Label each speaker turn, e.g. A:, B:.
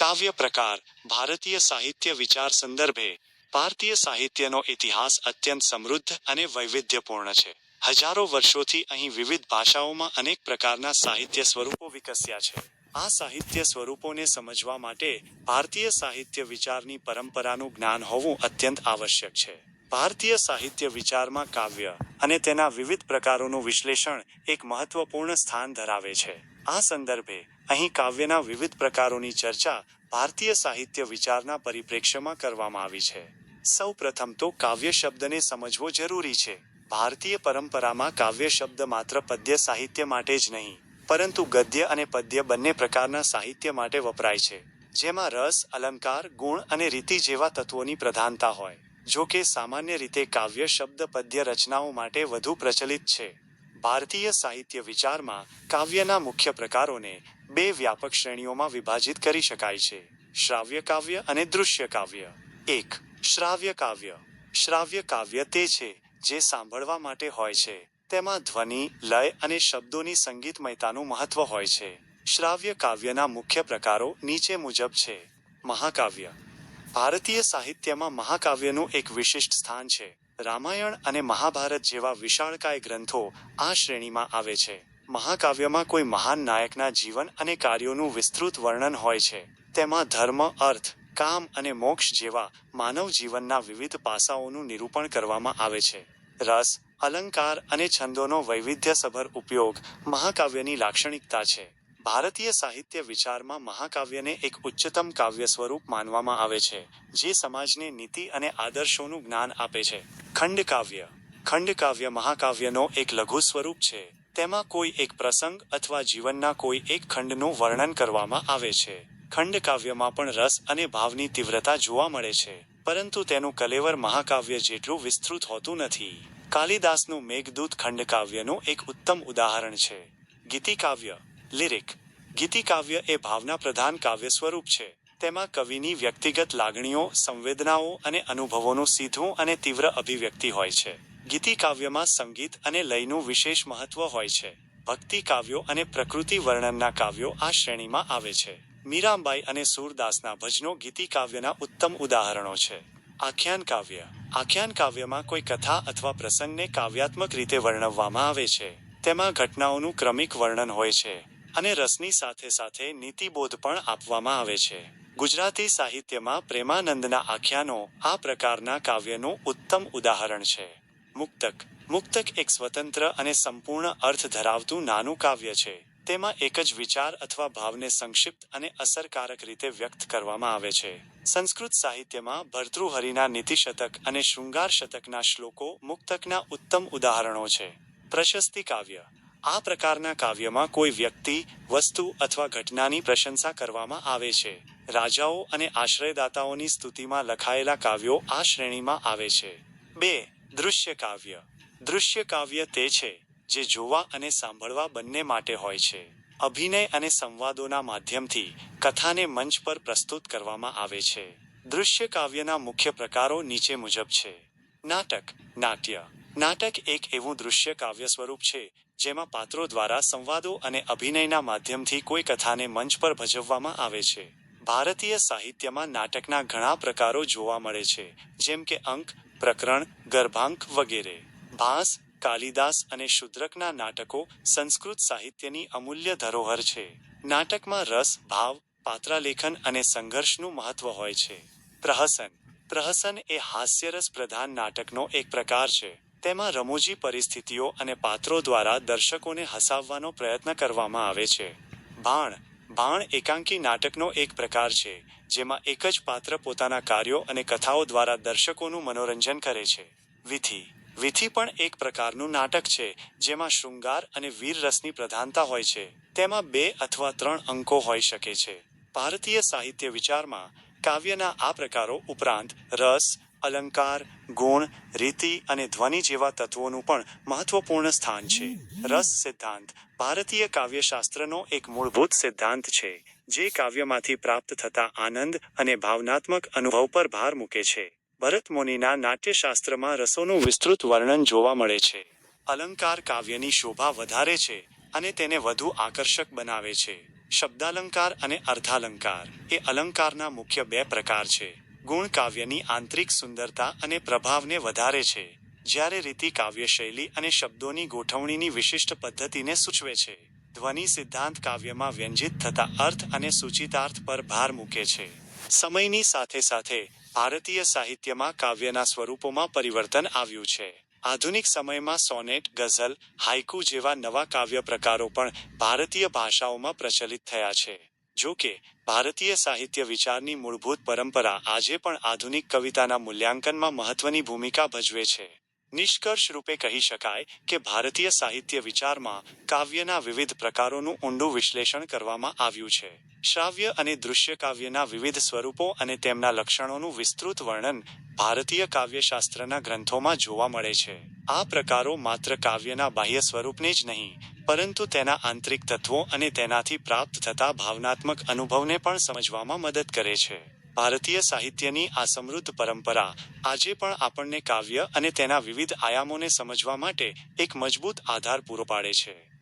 A: કાવ્ય પ્રકાર, ભારતીય સાહિત્ય વિચાર સંદર્ભે, ભારતીય સાહિત્યનો ઇતિહાસ અત્યંત સમૃદ્ધ અને વૈવિધ્યપૂર્ણ છે. હજારો વર્ષોથી અહીં વિવિધ ભાષાઓમાં અનેક પ્રકારના સાહિત્ય સ્વરૂપો વિકસ્યા છે. આ સાહિત્ય સ્વરૂપોને સમજવા માટે ભારતીય સાહિત્ય વિચારની પરંપરાનું જ્ઞાન હોવું અત્યંત આવશ્યક છે. ભારતીય સાહિત્ય વિચારમાં કાવ્ય અને તેના વિવિધ પ્રકારોનું વિશ્લેષણ એક મહત્વપૂર્ણ સ્થાન ધરાવે છે. આ સંદર્ભે અહીં કાવ્યના વિવિધ પ્રકારોની ચર્ચા ભારતીય સાહિત્ય વિચારના પરિપ્રેક્ષ્યમાં કરવામાં આવી છે. સૌ પ્રથમ તો કાવ્ય શબ્દને સમજવો જરૂરી છે. ભારતીય પરંપરામાં કાવ્ય શબ્દ માત્ર પદ્ય સાહિત્ય માટે જ નહીં, પરંતુ ગદ્ય અને પદ્ય બંને પ્રકારના સાહિત્ય માટે વપરાય છે. જેમાં રસ, અલંકાર, ગુણ અને રીતિ જેવા તત્વોની પ્રધાનતા હોય. જો કે સામાન્ય રીતે કાવ્ય શબ્દ પદ્ય રચનાઓ માટે વધુ પ્રચલિત છે. ભારતીય સાહિત્ય વિચારમાં કાવ્યના મુખ્ય પ્રકારોને બે વ્યાપક શ્રેણીઓમાં વિભાજિત કરી શકાય છે. શ્રાવ્ય કાવ્ય અને દૃશ્ય કાવ્ય. એક, શ્રાવ્ય કાવ્ય. શ્રાવ્ય કાવ્ય તે છે જે સાંભળવા માટે હોય છે. તેમાં ધ્વનિ, લય અને શબ્દોની સંગીતમયતાનું મહત્વ હોય છે. શ્રાવ્ય કાવ્યના મુખ્ય પ્રકારો નીચે મુજબ છે. મહાકાવ્ય. ભારતીય સાહિત્યમાં મહાકાવ્યનું એક વિશિષ્ટ સ્થાન છે. રામાયણ અને મહાભારત જેવા વિશાળકાય ગ્રંથો આ શ્રેણીમાં આવે છે. મહાકાવ્યમાં કોઈ મહાન નાયકના જીવન અને કાર્યોનું વિસ્તૃત વર્ણન હોય છે. તેમાં ધર્મ, અર્થ, કામ અને મોક્ષ જેવા માનવ જીવનના વિવિધ પાસાઓનું નિરૂપણ કરવામાં આવે છે. રસ, અલંકાર અને છંદોનો વૈવિધ્યસભર ઉપયોગ મહાકાવ્યની લાક્ષણિકતા છે. ભારતીય સાહિત્ય વિચારમાં મહાકાવ્યને એક ઉચ્ચતમ કાવ્ય સ્વરૂપ માનવામાં આવે છે, જે સમાજને નીતિ અને આદર્શોનું જ્ઞાન આપે છે. ખંડકાવ્ય. ખંડકાવ્ય મહાકાવ્યનો એક લઘુ સ્વરૂપ છે. તેમાં કોઈ એક પ્રસંગ અથવા જીવનના કોઈ એક ખંડનું વર્ણન કરવામાં આવે છે. ખંડકાવ્યમાં પણ રસ અને ભાવની તીવ્રતા જોવા મળે છે, પરંતુ તેનું કલેવર મહાકાવ્ય જેટલું વિસ્તૃત હોતું નથી. કાલિદાસનું મેઘદૂત ખંડકાવ્યનું એક ઉત્તમ ઉદાહરણ છે. ગીતિકાવ્ય. લિરિક. ગીતિકાવ્ય એ ભાવના પ્રધાન કાવ્ય સ્વરૂપ છે. તેમાં કવિની વ્યક્તિગત લાગણીઓ, સંવેદનાઓ અને અનુભવોનું સીધું અને તીવ્ર અભિવ્યક્તિ હોય છે. ગીતિકાવ્યમાં સંગીત અને લયનું વિશેષ મહત્વ હોય છે. ભક્તિ કાવ્યો અને પ્રકૃતિ વર્ણનના કાવ્યો આ શ્રેણીમાં આવે છે. મીરાબાઈ અને સૂરદાસના ભજનો ગીતિકાવ્યના ઉત્તમ ઉદાહરણો છે. આખ્યાન કાવ્ય. આખ્યાન કાવ્યમાં કોઈ કથા અથવા પ્રસંગને કાવ્યાત્મક રીતે વર્ણવવામાં આવે છે. તેમાં ઘટનાઓનું ક્રમિક વર્ણન હોય છે. અને રસની સાથે સાથે નીતિબોધ પણ આપવામાં આવે છે. ગુજરાતી સાહિત્યમાં પ્રેમાનંદના આખ્યાનો આ પ્રકારના કાવ્યનું ઉત્તમ ઉદાહરણ છે. મુક્તક. મુક્તક એક સ્વતંત્ર અને સંપૂર્ણ અર્થ ધરાવતું નાનું કાવ્ય છે. તેમાં એક જ વિચાર અથવા ભાવને સંક્ષિપ્ત અને અસરકારક રીતે વ્યક્ત કરવામાં આવે છે. સંસ્કૃત સાહિત્યમાં ભર્તૃહરિના નીતિશતક અને શૃંગાર શતકના શ્લોકો મુક્તકના ઉત્તમ ઉદાહરણો છે. પ્રશસ્તિ કાવ્ય. આ પ્રકારના કાવ્યમાં કોઈ વ્યક્તિ, વસ્તુ અથવા ઘટનાની પ્રશંસા કરવામાં આવે છે. રાજાઓ અને આશ્રયદાતાઓની સ્તુતિમાં લખાયેલા કાવ્યો આ શ્રેણીમાં આવે છે. બે, દૃશ્ય કાવ્ય. દૃશ્ય કાવ્ય તે છે જે જોવા અને સાંભળવા બંને માટે હોય છે. અભિનય અને સંવાદોના માધ્યમથી કથાને મંચ પર પ્રસ્તુત કરવામાં આવે છે. દૃશ્ય કાવ્યના મુખ્ય પ્રકારો નીચે મુજબ છે. નાટક, નાટ્ય. નાટક એક એવું દૃશ્ય કાવ્ય સ્વરૂપ છે, જેમાં પાત્રો દ્વારા સંવાદો અને અભિનયના માધ્યમથી કોઈ કથાને મંચ પર ભજવવામાં આવે છે. ભારતીય સાહિત્યમાં નાટકના ઘણા પ્રકારો જોવા મળે છે, જેમ કે અંક, પ્રકરણ, ગર્ભાંક વગેરે. ભાસ કાલિદાસ અને શુદ્રકના નાટકો સંસ્કૃત સાહિત્યની અમૂલ્ય ધરોહર છે. નાટકમાં રસ, ભાવ, પાત્રાલેખન અને સંઘર્ષનું મહત્વ હોય છે. પ્રહસન. પ્રહસન એ હાસ્યરસ પ્રધાન નાટકનો એક પ્રકાર છે. તેમાં રમૂજી પરિસ્થિતિઓ અને પાત્રો દ્વારા દર્શકોને હસાવવાનો પ્રયત્ન કરવામાં આવે છે. ભાણ ભાણ એકાંકી નાટકનો એક પ્રકાર છે, જેમાં એક જ પાત્ર પોતાના કાર્યો અને કથાઓ દ્વારા દર્શકોનું મનોરંજન કરે છે. વિધિ વિધિ પણ એક પ્રકારનું નાટક છે, જેમાં શૃંગાર અને વીર રસની પ્રધાનતા હોય છે. તેમાં બે અથવા ત્રણ અંકો હોઈ શકે છે. ભારતીય સાહિત્ય વિચારમાં કાવ્યના આ પ્રકારો ઉપરાંત રસ અલંકાર, ગુણ, રીતિ અને ધ્વનિ જેવા તત્વોનું પણ મહત્વપૂર્ણ સ્થાન છે. રસ સિદ્ધાંત, ભારતીય કાવ્યશાસ્ત્રનો એક મૂળભૂત સિદ્ધાંત છે, જે કાવ્યમાંથી પ્રાપ્ત થતા આનંદ અને ભાવનાત્મક અનુભવ પર ભાર મૂકે છે. ભરત મુનિના નાટ્યશાસ્ત્રમાં રસોનું વિસ્તૃત વર્ણન જોવા મળે છે. અલંકાર કાવ્યની શોભા વધારે છે અને તેને વધુ આકર્ષક બનાવે છે. શબ્દાલંકાર અને અર્ધાલંકાર એ અલંકારના મુખ્ય બે પ્રકાર છે. ગુણ કાવ્યની આંતરિક સુંદરતા અને પ્રભાવને વધારે છે, જ્યારે રીતિ કાવ્ય શૈલી અને શબ્દોની ગોઠવણીની વિશિષ્ટ પદ્ધતિને સૂચવે છે. ધ્વનિ સિદ્ધાંત કાવ્યમાં વ્યંજિત થતા અર્થ અને સૂચિતાર્થ પર ભાર મૂકે છે. સમયની સાથે સાથે ભારતીય સાહિત્યમાં કાવ્યના સ્વરૂપોમાં પરિવર્તન આવ્યું છે. આધુનિક સમયમાં સોનેટ, ગઝલ, હાઇકુ જેવા નવા કાવ્ય પ્રકારો પણ ભારતીય ભાષાઓમાં પ્રચલિત થયા છે. જો કે, ભારતીય સાહિત્ય વિચારની મૂળભૂત પરંપરા આજે પણ આધુનિક કવિતાના મૂલ્યાંકનમાં મહત્વની ભૂમિકા ભજવે છે. નિષ્કર્ષ રૂપે કહી શકાય કે ભારતીય સાહિત્ય વિચારમાં કાવ્યના વિવિધ પ્રકારોનું ઊંડું વિશ્લેષણ કરવામાં આવ્યું છે. શ્રાવ્ય અને દૃશ્ય કાવ્યના વિવિધ સ્વરૂપો અને તેમના લક્ષણોનું વિસ્તૃત વર્ણન ભારતીય કાવ્યશાસ્ત્રના ગ્રંથોમાં જોવા મળે છે. આ પ્રકારો માત્ર કાવ્યના બાહ્ય સ્વરૂપને જ નહીં પરંતુ તેના આંતરિક તત્વો અને તેનાથી પ્રાપ્ત થતા ભાવનાત્મક અનુભવને પણ સમજવામાં મદદ કરે છે. ભારતીય સાહિત્યની આ સમૃદ્ધ પરંપરા આજે પણ આપણને કાવ્ય અને તેના વિવિધ આયામોને સમજવા માટે એક મજબૂત આધાર પૂરો પાડે છે.